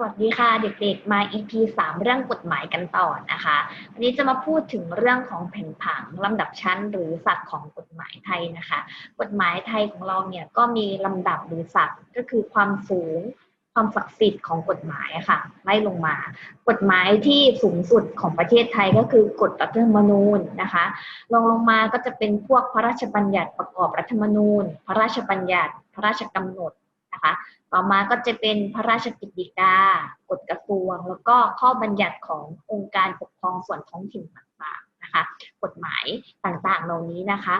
สวัสดีค่ะเด็กๆ มา EP 3 เรื่องกฎหมายกันต่อนะคะ วันนี้จะมาพูดถึงเรื่องของแผนผังลำดับชั้นหรือศักดิ์ของกฎหมายไทยนะคะ กฎหมายไทยของเราเนี่ยก็มีลำดับหรือศักดิ์ก็คือความสูงความศักดิ์สิทธิ์ของกฎหมายค่ะไล่ลงมา กฎหมายที่สูงสุดของประเทศไทยก็คือกฎรัฐธรรมนูญนะคะลงลงมาก็จะเป็นพวกพระราชบัญญัติประกอบรัฐธรรมนูญ พระราชบัญญัติ พระราชกำหนด นะคะ ต่อมาก็จะเป็นพระราชกิจฎีกากฎกระทรวง แล้วก็ข้อบัญญัติขององค์การปกครองส่วนท้องถิ่นต่างๆนะคะกฎหมายต่างๆเหล่านี้นะคะ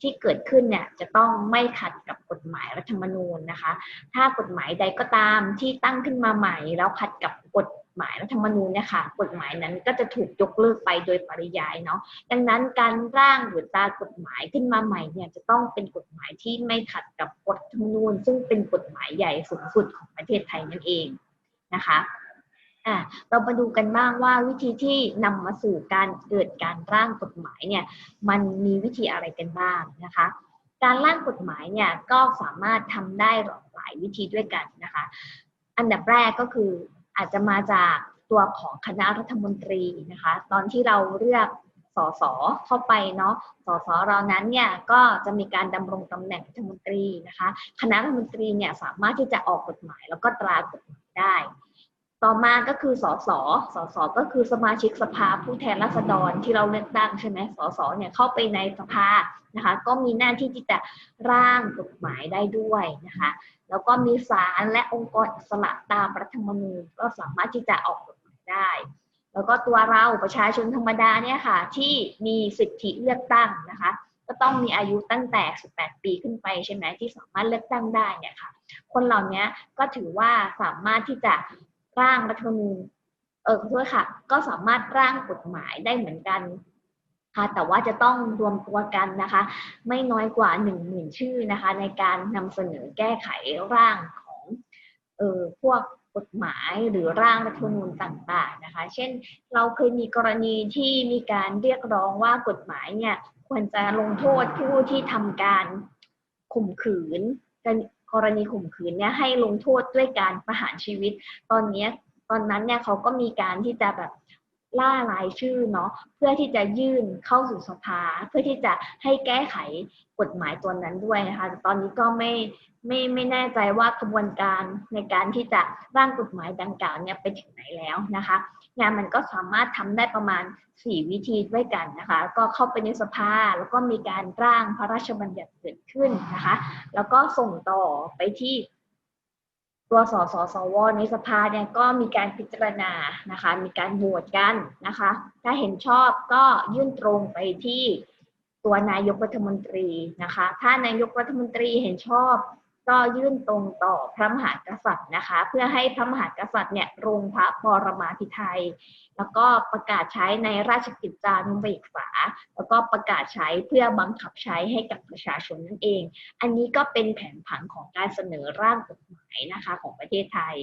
ที่เกิดขึ้นเนี่ยจะต้องไม่ขัดกับกฎหมายรัฐธรรมนูญนะคะ ถ้ากฎหมายใดก็ตามที่ตั้งขึ้นมาใหม่ แล้วขัดกับกฎ หมายรัฐธรรมนูญเนี่ยค่ะกฎหมายนั้นก็จะถูกยกเลิกไปโดยปริยายเนาะดังนั้นการร่างหรือตากฎหมายขึ้นมาใหม่เนี่ยจะต้องเป็นกฎหมายที่ไม่ขัดกับกฎธรรมนูญ ซึ่งเป็นกฎหมายใหญ่สูงสุดของประเทศไทยนั่นเองนะคะอะเรามาดูกันบ้างว่าวิธีที่นำมาสู่การเกิดการร่างกฎหมายเนี่ยมันมีวิธีอะไรกันบ้างนะคะการร่างกฎหมายเนี่ยก็สามารถทำได้หลายวิธีด้วยกันนะคะ อันดับแรกก็คือ อาจจะมาจากตัวของคณะรัฐมนตรีนะคะ ตอนที่เราเลือกสสเข้าไปเนาะสสเรานั้นเนี่ยก็จะมีการดำรงตำแหน่งรัฐมนตรีนะคะ คณะรัฐมนตรีเนี่ยสามารถที่จะออกกฎหมายแล้วก็ตรากฎหมายได้ ต่อมาก็คือสสสสก็คือสมาชิกสภาผู้แทนราษฎรที่เราเลือกตั้งใช่ไหมสสเนี่ยเข้าไปในสภานะคะ ก็มีหน้าที่ที่จะร่างกฎหมายได้ด้วยนะคะ แล้วก็มีศาลและองค์กรอิสระตามรัฐธรรมนูญก็สามารถที่จะออกกฎหมายได้ แล้วก็ตัวเราประชาชนธรรมดาเนี่ยค่ะที่มีสิทธิเลือกตั้งนะคะ ก็ต้องมีอายุตั้งแต่ 18 ปีขึ้นไปใช่ไหมที่สามารถเลือกตั้งได้เนี่ยค่ะ คนเหล่านี้ก็ถือว่าสามารถที่จะ ร่างรัฐธรรมนูญเออขอโทษค่ะ ก็สามารถร่างกฎหมายได้เหมือนกันค่ะแต่ว่าจะต้องรวมตัวกันนะคะ ไม่น้อยกว่า1 0,000ชื่อนะคะ ในการนำเสนอแก้ไขร่างของเออพวกกฎหมายหรือร่างรัฐธรรมนูญต่างๆนะคะ เช่น เราเคยมีกรณีที่มีการเรียกร้องว่ากฎหมายเนี่ยควรจะลงโทษผู้ที่ทำการข่มขืน กรณีข่มขืนเนี่ยให้ลงโทษด้วยการประหารชีวิต ตอนนี้ตอนนั้นเนี่ยเขาก็มีการที่จะแบบ ล่ารายชื่อเนาะเพื่อที่จะยื่นเข้าสู่สภา เพื่อที่จะให้แก้ไขกฎหมายตัวนั้นด้วยนะคะแต่ตอนนี้ก็ไม่ไม่ไม่แน่ใจว่ากระบวนการในการที่จะร่างกฎหมายดังกล่าวเนี่ยไปถึงไหนแล้วนะคะงานมันก็สามารถทำได้ประมาณ 4 วิธีด้วยกันนะคะก็เข้าไปในสภาแล้วก็มีการร่างพระราชบัญญัติเกิดขึ้นนะคะ แล้วก็ส่งต่อไปที่ ตัวสสสวในสภาเนี่ยก็มีการพิจารณานะคะ มีการโหวตกันนะคะ ถ้าเห็นชอบก็ยื่นตรงไปที่ตัวนายกรัฐมนตรีนะคะ ถ้านายกรัฐมนตรีเห็นชอบ ก็ยื่นตรงต่อพระมหากษัตริย์นะคะ เพื่อให้พระมหากษัตริย์เนี่ยลงพระปรมาภิไธยแล้วก็ประกาศใช้ในราชกิจจานุเบกษา แล้วก็ประกาศใช้เพื่อบังคับใช้ให้กับประชาชนนั่นเอง อันนี้ก็เป็นแผนผังของการเสนอร่างกฎหมายนะคะของประเทศไทย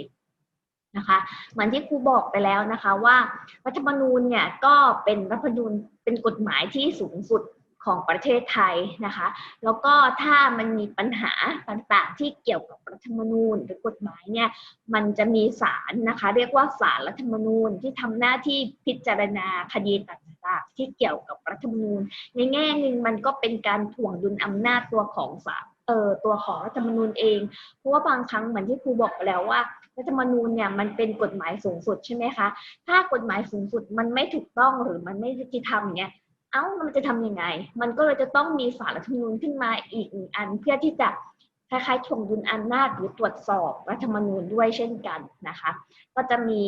นะคะเหมือนที่ครูบอกไปแล้วนะคะว่ารัฐธรรมนูญเนี่ยก็เป็นรัฐธรรมนูญเป็นกฎหมายที่สูงสุด ของประเทศไทยนะคะ แล้วก็ถ้ามันมีปัญหาต่างๆ ที่เกี่ยวกับรัฐธรรมนูญหรือกฎหมายเนี่ยมันจะมีศาลนะคะ เรียกว่าศาลรัฐธรรมนูญที่ทำหน้าที่พิจารณาคดีต่างๆ ที่เกี่ยวกับรัฐธรรมนูญ ในแง่หนึ่งมันก็เป็นการถ่วงดุลอำนาจตัวของศาลเอ่อตัวของรัฐธรรมนูญเองเพราะว่าบางครั้งเหมือนที่ครูบอกไปแล้วว่ารัฐธรรมนูญเนี่ยมันเป็นกฎหมายสูงสุดใช่ไหมคะ ถ้ากฎหมายสูงสุดมันไม่ถูกต้องหรือมันไม่ยุติธรรมเนี่ย เอ้ามันจะทำยังไง มันก็เลยจะต้องมีสารรัฐธรรมนูญขึ้นมาอีกหนึ่งอัน เพื่อที่จะคล้ายๆถ่วงดุลอำนาจหรือตรวจสอบรัฐธรรมนูญด้วยเช่นกันนะคะ ก็จะมี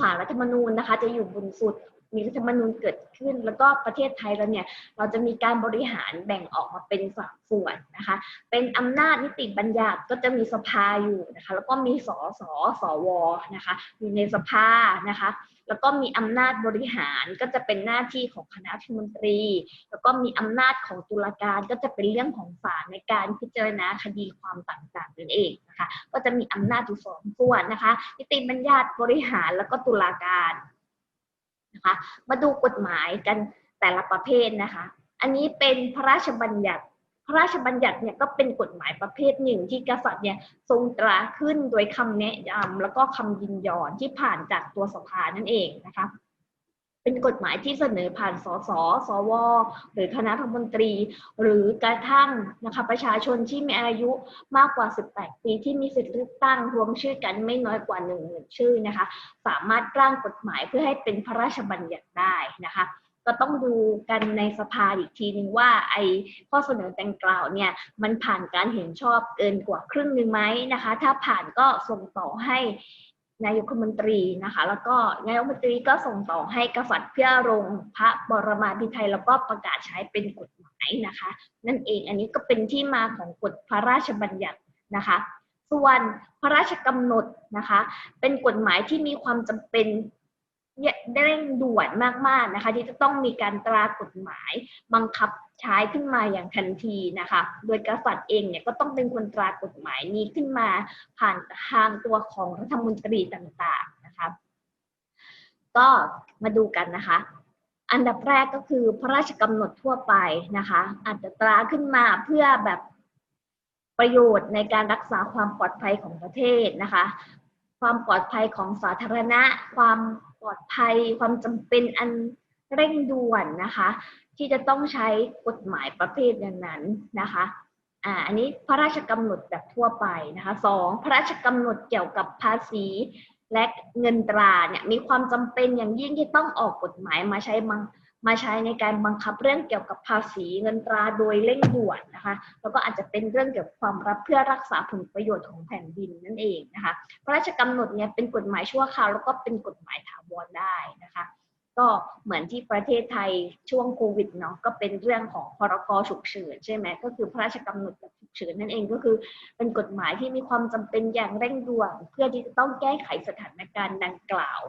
สารรัฐธรรมนูญนะคะ จะอยู่บนสุด มีรัฐธรรมนูญเกิดขึ้น แล้วก็ประเทศไทยเราเนี่ยเราจะมีการบริหารแบ่งออกมาเป็นสามส่วนนะคะ เป็นอำนาจนิติบัญญัติก็จะมีสภาอยู่นะคะ แล้วก็มีสสสวนะคะอยู่ในสภานะคะแล้วก็มีอำนาจบริหารก็จะเป็นหน้าที่ของคณะรัฐมนตรี แล้วก็มีอำนาจของตุลาการก็จะเป็นเรื่องของศาลในการพิจารณาคดีความต่างๆนั่นเองนะคะ ก็จะมีอำนาจอยู่สองส่วนนะคะนิติบัญญัติบริหารแล้วก็ตุลาการ นะคะ มาดูกฎหมายกันแต่ละประเภทนะคะ อันนี้เป็นพระราชบัญญัติ พระราชบัญญัติเนี่ยก็เป็นกฎหมายประเภทหนึ่งที่กษัตริย์เนี่ยทรงตราขึ้นโดยคำแนะนำแล้วก็คำยินยอมที่ผ่านจากตัวสภานั่นเองนะคะ เป็นกฎหมายที่เสนอผ่านสส สว หรือคณะรัฐมนตรี หรือกระทั่งนะคะประชาชนที่มีอายุมากกว่า 18 ปีที่มีสิทธิเลือกตั้งรวมชื่อกันไม่น้อยกว่า1 0,000ชื่อนะคะ สามารถร่างกฎหมายเพื่อให้เป็นพระราชบัญญัติได้นะคะ ก็ต้องดูกันในสภาอีกทีนึงว่าไอ้ข้อเสนอดังกล่าวเนี่ยมันผ่านการเห็นชอบเกินกว่าครึ่งหนึ่งไหมนะคะ ถ้าผ่านก็ส่งต่อให้ นายกรัฐมนตรีนะคะ แล้วก็นายกรัฐมนตรีก็ส่งต่อให้กษัตริย์เพื่อลงพระบรมาภิไธยแล้วก็ประกาศใช้เป็นกฎหมายนะคะ นั่นเองอันนี้ก็เป็นที่มาของกฎพระราชบัญญัตินะคะ ส่วนพระราชกำหนดนะคะ เป็นกฎหมายที่มีความจำเป็นเร่งด่วนมากๆนะคะ ที่จะต้องมีการตรากฎหมายบังคับ ใช้ขึ้นมาอย่างทันทีนะคะ โดยกษัตริย์เองเนี่ยก็ต้องเป็นคนตรากฎหมายนี้ขึ้นมาผ่านทางตัวของรัฐมนตรีต่างๆนะคะ ก็มาดูกันนะคะ อันดับแรกก็คือพระราชกำหนดทั่วไปนะคะ อาจจะตราขึ้นมาเพื่อแบบประโยชน์ในการรักษาความปลอดภัยของประเทศนะคะ ความปลอดภัยของสาธารณะ ความปลอดภัย ความจำเป็นอันเร่งด่วนนะคะ ที่จะต้องใช้กฎหมายประเภทนั้นๆนะคะอ่าอันนี้พระราชกำหนดแบบทั่วไปนะคะสองพระราชกำหนดเกี่ยวกับภาษีและเงินตราเนี่ยมีความจำเป็นอย่างยิ่งที่ต้องออกกฎหมายมาใช้บังมาใช้ในการบังคับเรื่องเกี่ยวกับภาษีเงินตราโดยเร่งด่วนนะคะแล้วก็อาจจะเป็นเรื่องเกี่ยวกับความรับเพื่อรักษาผลประโยชน์ของแผ่นดินนั่นเองนะคะพระราชกำหนดเนี่ยเป็นกฎหมายชั่วคราวแล้วก็เป็นกฎหมายถาวรได้นะคะ ก็เหมือนที่ประเทศไทยช่วงโควิดเนาะก็เป็นเรื่องของพรกฉุกเฉินใช่ไหมก็คือพระราชกำหนดฉุกเฉินนั่นเองก็คือเป็นกฎหมายที่มีความจำเป็นอย่างเร่งด่วน เพื่อที่จะต้องแก้ไขสถานการณ์ดังกล่าว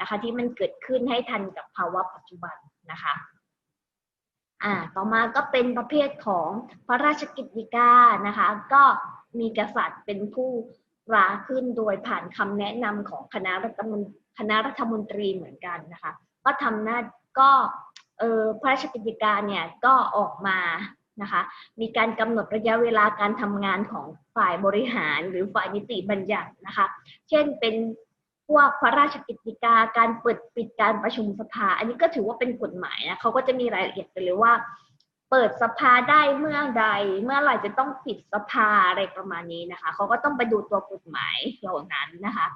นะคะที่มันเกิดขึ้นให้ทันกับภาวะปัจจุบันนะคะอ่าต่อมาก็เป็นประเภทของพระราชกิจกานะคะ ก็มีกษัตริย์เป็นผู้ราขึ้นโดยผ่านคำแนะนำของคณะรัฐมนคณะรัฐมนตรีเหมือนกันนะคะ ก็ทำหน้าก็เออพระราชกิจการเนี่ยก็ออกมานะคะ มีการกำหนดระยะเวลาการทำงานของฝ่ายบริหารหรือฝ่ายนิติบัญญัตินะคะ เช่นเป็นพวกพระราชกิจกาการเปิดปิดการประชุมสภา อันนี้ก็ถือว่าเป็นกฎหมายนะเขาก็จะมีรายละเอียดไปเลยว่า เปิดสภาได้เมื่อใด เมื่อไหร่จะต้องปิดสภาอะไรประมาณนี้นะคะเขาก็ต้องไปดูตัวกฎหมายเหล่านั้นนะคะ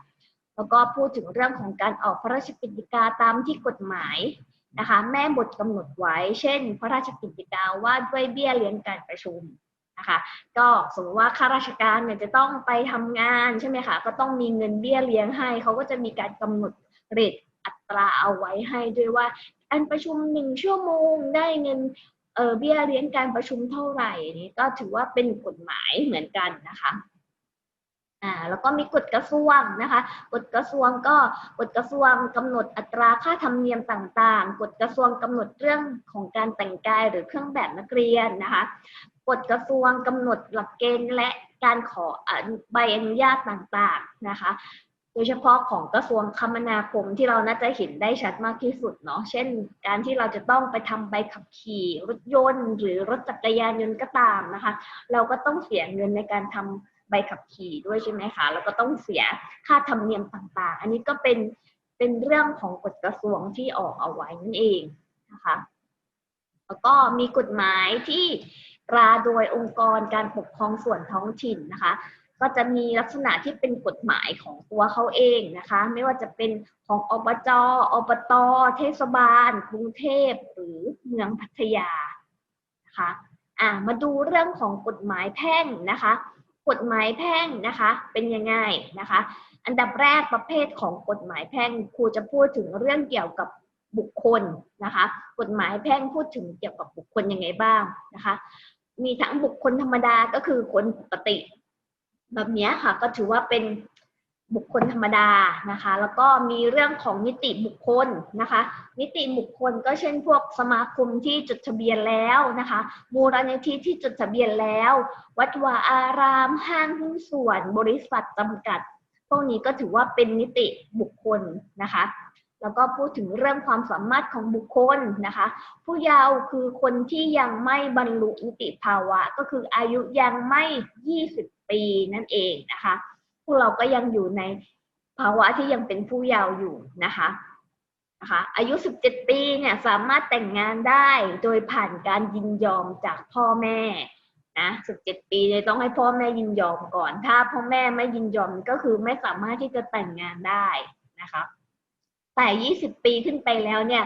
แล้วก็พูดถึงเรื่องของการออกพระราชกิจกาตามที่กฎหมายนะคะแม่บทกำหนดไว้ เช่น พระราชกิจกาว่าด้วยเบี้ยเลี้ยงการประชุมนะคะก็สมมติว่าข้าราชการเนี่ยจะต้องไปทำงานใช่ไหมคะก็ต้องมีเงินเบี้ยเลี้ยงให้เขาก็จะมีการกำหนดเรทอัตราเอาไว้ให้ด้วยว่าอันประชุมหนึ่งชั่วโมงได้เงินเออเบี้ยเลี้ยงการประชุมเท่าไหร่นี้ก็ถือว่าเป็นกฎหมายเหมือนกันนะคะ อ่าแล้วก็มีกฎกระทรวงนะคะกฎกระทรวงก็กฎกระทรวงกำหนดอัตราค่าธรรมเนียมต่างๆกฎกระทรวงกำหนดเรื่องของการแต่งกายหรือเครื่องแบบนักเรียนนะคะกฎกระทรวงกำหนดหลักเกณฑ์และการขอใบอนุญาตต่างๆนะคะโดยเฉพาะของกระทรวงคมนาคมที่เราน่าจะเห็นได้ชัดมากที่สุดเนาะ เช่น การที่เราจะต้องไปทำใบขับขี่รถยนต์ หรือรถจักรยานยนต์ก็ตามนะคะ เราก็ต้องเสียเงินในการทำ ใบขับขี่ด้วยใช่ไหมคะ แล้วก็ต้องเสียค่าธรรมเนียมต่างๆ อันนี้ก็เป็นเป็นเรื่องของกฎกระทรวงที่ออกเอาไว้นั่นเองนะคะ แล้วก็มีกฎหมายที่ตราโดยองค์กรการปกครองส่วนท้องถิ่นนะคะ ก็จะมีลักษณะที่เป็นกฎหมายของตัวเขาเองนะคะ ไม่ว่าจะเป็นของอบจ อบต เทศบาล กรุงเทพหรือเมืองพัทยานะคะ อ่ามาดูเรื่องของกฎหมายแพ่งนะคะ กฎหมายแพ่งนะคะเป็นยังไงนะคะ อันดับแรกประเภทของกฎหมายแพ่งครูจะพูดถึงเรื่องเกี่ยวกับบุคคลนะคะ กฎหมายแพ่งพูดถึงเกี่ยวกับบุคคลยังไงบ้างนะคะ มีทั้งบุคคลธรรมดาก็คือคนปกติ แบบนี้ค่ะก็ถือว่าเป็น บุคคลธรรมดานะคะ แล้วก็มีเรื่องของนิติบุคคลนะคะ นิติบุคคลก็เช่นพวกสมาคมที่จดทะเบียนแล้วนะคะมูลนิธิที่จดทะเบียนแล้ว วัดวาอารามห้างหุ้นส่วน บริษัทจำกัด พวกนี้ก็ถือว่าเป็นนิติบุคคลนะคะ แล้วก็พูดถึงเรื่องความสามารถของบุคคลนะคะ ผู้เยาว์คือคนที่ยังไม่บรรลุนิติภาวะ ก็คืออายุยังไม่ 20 ปีนั่นเองนะคะ พวกเราก็ยังอยู่ในภาวะที่ยังเป็นผู้เยาว์อยู่นะคะนะคะอายุ 17 ปีเนี่ยสามารถแต่งงานได้โดยผ่านการยินยอมจากพ่อแม่นะ17 ปีเนี่ยต้องให้พ่อแม่ยินยอมก่อน ถ้าพ่อแม่ไม่ยินยอมก็คือไม่สามารถที่จะแต่งงานได้นะคะแต่ 20 ปีขึ้นไปแล้วเนี่ย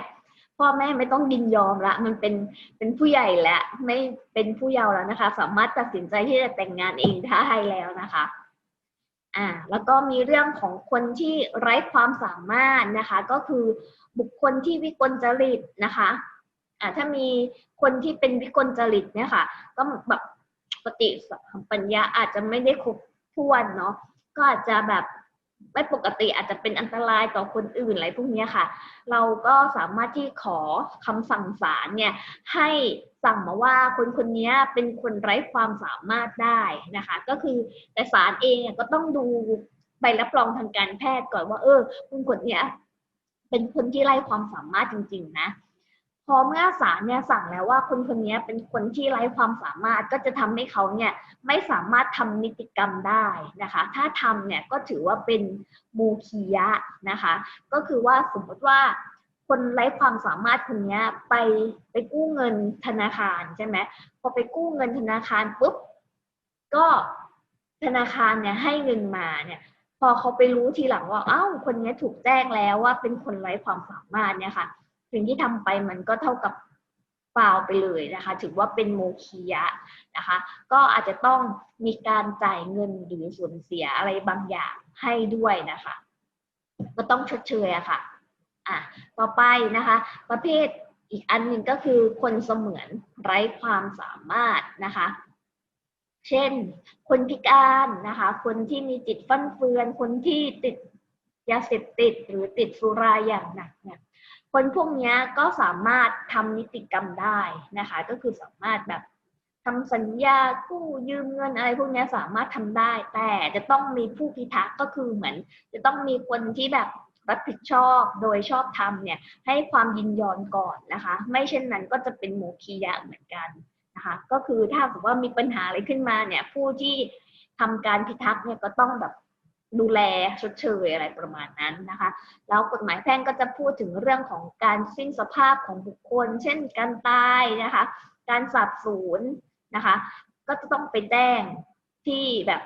พ่อแม่ไม่ต้องยินยอมละมันเป็นเป็นผู้ใหญ่แล้วไม่เป็นผู้เยาว์แล้วนะคะ สามารถตัดสินใจที่จะแต่งงานเองได้แล้วนะคะ อ่าแล้วก็มีเรื่องของคนที่ไร้ความสามารถนะคะ ก็คือบุคคลที่วิกลจริตนะคะอ่าถ้ามีคนที่เป็นวิกลจริตเนี่ยค่ะ ก็แบบปฏิสัมปัญญาอาจจะไม่ได้ครบถ้วนเนาะก็อาจจะแบบไม่ปกติอาจจะเป็นอันตรายต่อคนอื่นอะไรพวกนี้ค่ะ เราก็สามารถที่ขอคำสั่งศาลเนี่ยให้ สั่งมาว่าคนคนนี้เป็นคนไร้ความสามารถได้นะคะ ก็คือแต่ศาลเองก็ต้องดูใบรับรองทางการแพทย์ก่อนว่า เออคนคนนี้เป็นคนที่ไร้ความสามารถจริง ๆ นะพอเมื่อศาลเนี่ยสั่งแล้วว่าคนคนนี้เป็นคนที่ไร้ความสามารถก็จะทำให้เขาเนี่ยไม่สามารถทำนิติกรรมได้นะคะ ถ้าทำเนี่ยก็ถือว่าเป็นมูคียะนะคะ ก็คือว่าสมมติว่า คนไร้ความสามารถคนนี้ไปไปกู้เงินธนาคารใช่ไหมพอไปกู้เงินธนาคารปุ๊บก็ธนาคารเนี่ยให้เงินมาเนี่ยพอเขาไปรู้ทีหลังว่าอ้าวคนนี้ถูกแจ้งแล้วว่าเป็นคนไร้ความสามารถเนี่ยค่ะสิ่งที่ทำไปมันก็เท่ากับฟาไปเลยนะคะ ถือว่าเป็นโมคียะนะคะ ก็อาจจะต้องมีการจ่ายเงินหรือสูญเสียอะไรบางอย่างให้ด้วยนะคะ ก็ต้องชดเชยอะค่ะ อะต่อไปนะคะ ประเภทอีกอันหนึ่งก็คือคนเสมือนไร้ความสามารถนะคะ เช่น คนพิการนะคะ คนที่มีจิตฟั่นเฟือน คนที่ติดยาเสพติดหรือติดสุราอย่างหนักเนี่ยคนพวกนี้ก็สามารถทำนิติกรรมได้นะคะ ก็คือสามารถแบบทำสัญญากู้ยืมเงินอะไรพวกนี้สามารถทำได้ แต่จะต้องมีผู้พิทักษ์ก็คือเหมือน จะต้องมีคนที่แบบ รับผิดชอบโดยชอบธรรมเนี่ยให้ความยินยอมก่อนนะคะ ไม่เช่นนั้นก็จะเป็นโมคียะเหมือนกันนะคะก็คือถ้าสมมติว่ามีปัญหาอะไรขึ้นมาเนี่ยผู้ที่ทำการพิทักษ์เนี่ยก็ต้องแบบดูแลชดเชยอะไรประมาณนั้นนะคะ แล้วกฎหมายแพ่งก็จะพูดถึงเรื่องของการสิ้นสภาพของบุคคล เช่นการตายนะคะ การสาบสูญนะคะ ก็จะต้องไปแจ้งที่แบบ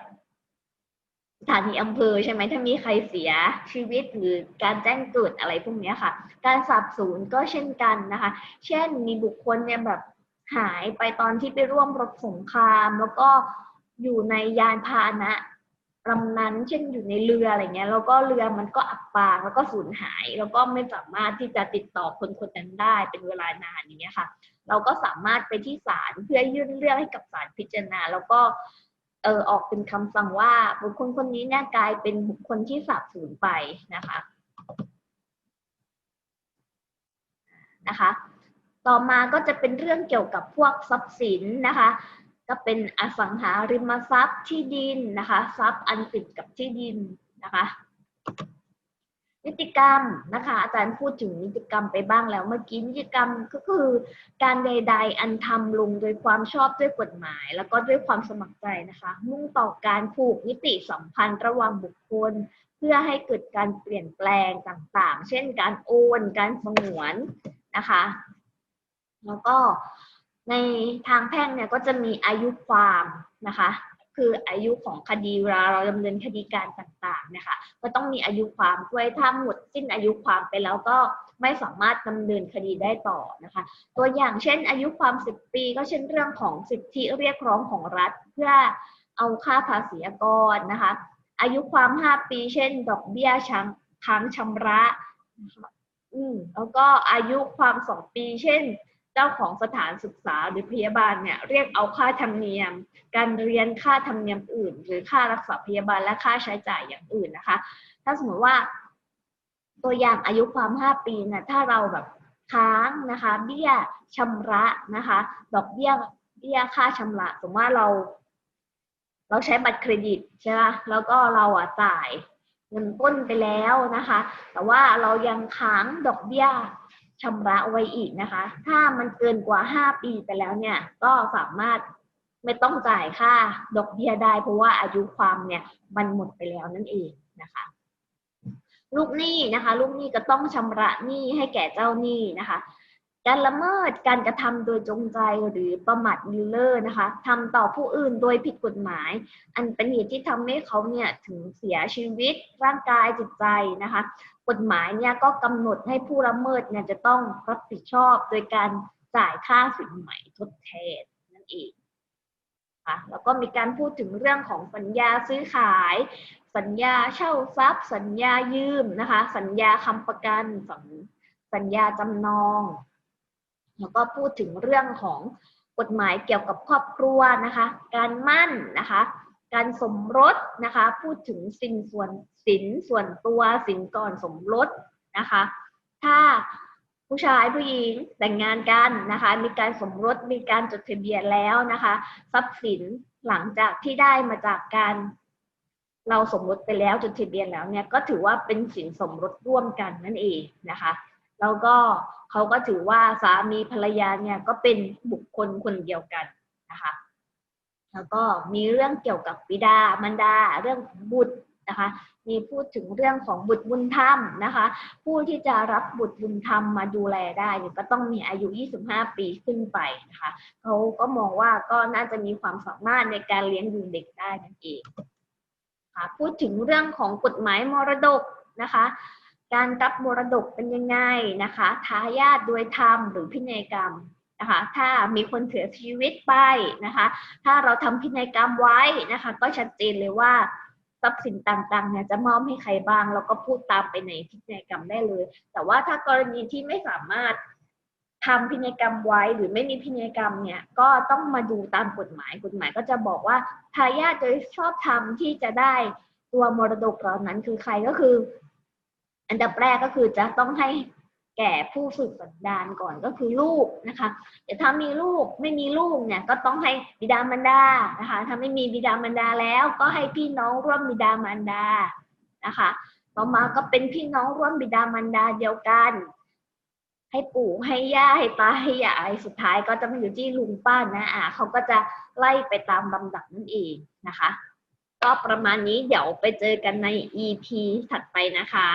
สถานีอำเภอใช่ไหมถ้ามีใครเสียชีวิตหรือการแจ้งเกิดอะไรพวกนี้ค่ะ การสาบสูญก็เช่นกันนะคะ เช่นมีบุคคลเนี่ยแบบหายไปตอนที่ไปร่วมรบสงคราม แล้วก็อยู่ในยานพาหนะลำนั้นเช่นอยู่ในเรืออะไรเงี้ยแล้วก็เรือมันก็อับปางแล้วก็สูญหาย แล้วก็ไม่สามารถที่จะติดต่อคนคนนั้นได้เป็นเวลานานอย่างเงี้ยค่ะ เราก็สามารถไปที่ศาลเพื่อยื่นเรื่องให้กับศาลพิจารณา แล้วก็ เออออกเป็นคำสั่งว่าบุคคลคนนี้เนี่ยกลายเป็นบุคคลที่สาบสูญไปนะคะนะคะ ต่อมาก็จะเป็นเรื่องเกี่ยวกับพวกทรัพย์สินนะคะ ก็เป็นอสังหาริมทรัพย์ที่ดินนะคะ ทรัพย์อันติดกับที่ดินนะคะ นิติกรรมนะคะ อาจารย์พูดถึงนิติกรรมไปบ้างแล้ว เมื่อกี้นิติกรรมก็คือการใด ๆ อันทำลงโดยความชอบด้วยกฎหมาย แล้วก็ด้วยความสมัครใจนะคะ มุ่งต่อการผูกนิติสัมพันธ์ระหว่างบุคคล เพื่อให้เกิดการเปลี่ยนแปลงต่างๆ เช่น การโอนการสงวนนะคะ แล้วก็ในทางแพ่งเนี่ยก็จะมีอายุความนะคะ คืออายุของคดีเวลาเราดำเนินคดีการต่างๆนะคะก็ต้องมีอายุความด้วยถ้าหมดสิ้นอายุความไปแล้วก็ไม่สามารถดำเนินคดีได้ต่อนะคะ ตัวอย่างเช่น อายุความ 10 ปี ก็เช่นเรื่องของสิทธิเรียกร้องของรัฐ เพื่อเอาค่าภาษีกรนะคะ อายุความ 5 ปี เช่น ดอกเบี้ยช้างค้างชำระนะคะอืมแล้วก็อายุความ 2 ปี เช่น เจ้าของสถานศึกษาหรือพยาบาลเนี่ยเรียกเอาค่าธรรมเนียม การเรียนค่าธรรมเนียมอื่น หรือค่ารักษาพยาบาลและค่าใช้จ่ายอย่างอื่นนะคะ ถ้าสมมติว่าตัวอย่างอายุความ 5 ปีนะถ้าเราแบบค้างนะคะ เบี้ยชำระนะคะ ดอกเบี้ยเบี้ยค่าชำระสมมติว่าเรา เราใช้บัตรเครดิตใช่ไหมแล้วก็เราอะจ่ายเงินต้นไปแล้วนะคะ แต่ว่าเรายังค้างดอกเบี้ย ชำระไว้อีกนะคะ ถ้ามันเกินกว่า 5 ปีไปแล้วเนี่ย ก็สามารถไม่ต้องจ่ายค่าดอกเบี้ยได้ เพราะว่าอายุความเนี่ยมันหมดไปแล้วนั่นเองนะคะลูกหนี้นะคะ ลูกหนี้ก็ต้องชำระหนี้ให้แก่เจ้าหนี้นะคะ การละเมิดการกระทำโดยจงใจหรือประมาทมิลเลอร์นะคะทำต่อผู้อื่นโดยผิดกฎหมาย อันเป็นเหตุที่ทำให้เขาเนี่ยถึงเสียชีวิตร่างกายจิตใจนะคะ กฎหมายเนี่ยก็กำหนดให้ผู้ละเมิดเนี่ยจะต้องรับผิดชอบโดยการจ่ายค่าสินใหม่ทดแทนนั่นเองค่ะแล้วก็มีการพูดถึงเรื่องของสัญญาซื้อขาย สัญญาเช่าทรัพย์ สัญญายืมนะคะ สัญญาคำประกันสัญสัญญาจำนอง แล้วก็พูดถึงเรื่องของกฎหมายเกี่ยวกับครอบครัวนะคะ การมั่นนะคะ การสมรสนะคะ พูดถึงสินส่วนสินส่วนตัวสินก่อนสมรสนะคะ ถ้าผู้ชายผู้หญิงแต่งงานกันนะคะ มีการสมรสมีการจดทะเบียนแล้วนะคะ ทรัพย์สินหลังจากที่ได้มาจากการเราสมรสไปแล้วจดทะเบียนแล้วเนี่ยก็ถือว่าเป็นสินสมรสร่วมกันนั่นเองนะคะ แล้วก็ เขาก็ถือว่าสามีภรรยาเนี่ยก็เป็นบุคคลคนเดียวกันนะคะ แล้วก็มีเรื่องเกี่ยวกับบิดามารดาเรื่องบุตรนะคะ มีพูดถึงเรื่องของบุตรบุญธรรมนะคะ ผู้ที่จะรับบุตรบุญธรรมมาดูแลได้ก็ต้องมีอายุ 25 ปีขึ้นไปนะคะเขาก็มองว่าก็น่าจะมีความสามารถในการเลี้ยงดูเด็กได้นั่นเองค่ะพูดถึงเรื่องของกฎหมายมรดกนะคะ การรับมรดกเป็นยังไงนะคะทายาทโดยธรรมหรือพินัยกรรมนะคะถ้ามีคนเสียชีวิตไปนะคะถ้าเราทำพินัยกรรมไว้นะคะก็ชัดเจนเลยว่าทรัพย์สินต่างๆเนี่ยจะมอบให้ใครบ้างเราก็พูดตามไปในพินัยกรรมได้เลย แต่ว่าถ้ากรณีที่ไม่สามารถทำพินัยกรรมไว้หรือไม่มีพินัยกรรมเนี่ยก็ต้องมาดูตามกฎหมายกฎหมายก็จะบอกว่าทายาทโดยชอบธรรมที่จะได้ตัวมรดกเหล่านั้นคือใครก็คือ อันดับแรกก็คือจะต้องให้แก่ผู้สืบสันดานก่อนก็คือลูกนะคะแต่ถ้ามีลูกไม่มีลูกเนี่ยก็ต้องให้บิดามารดานะคะถ้าไม่มีบิดามารดาแล้วก็ให้พี่น้องร่วมบิดามารดานะคะต่อมาก็เป็นพี่น้องร่วมบิดามารดาเดียวกัน ให้ปู่ให้ย่าให้ตาให้ยายสุดท้ายก็จะมาอยู่ที่ลุงป้านะอ่าเขาก็จะไล่ไปตามลำดับนั่นเองนะคะ ก็ประมาณนี้เดี๋ยวไปเจอกันใน EP ถัดไปนะคะ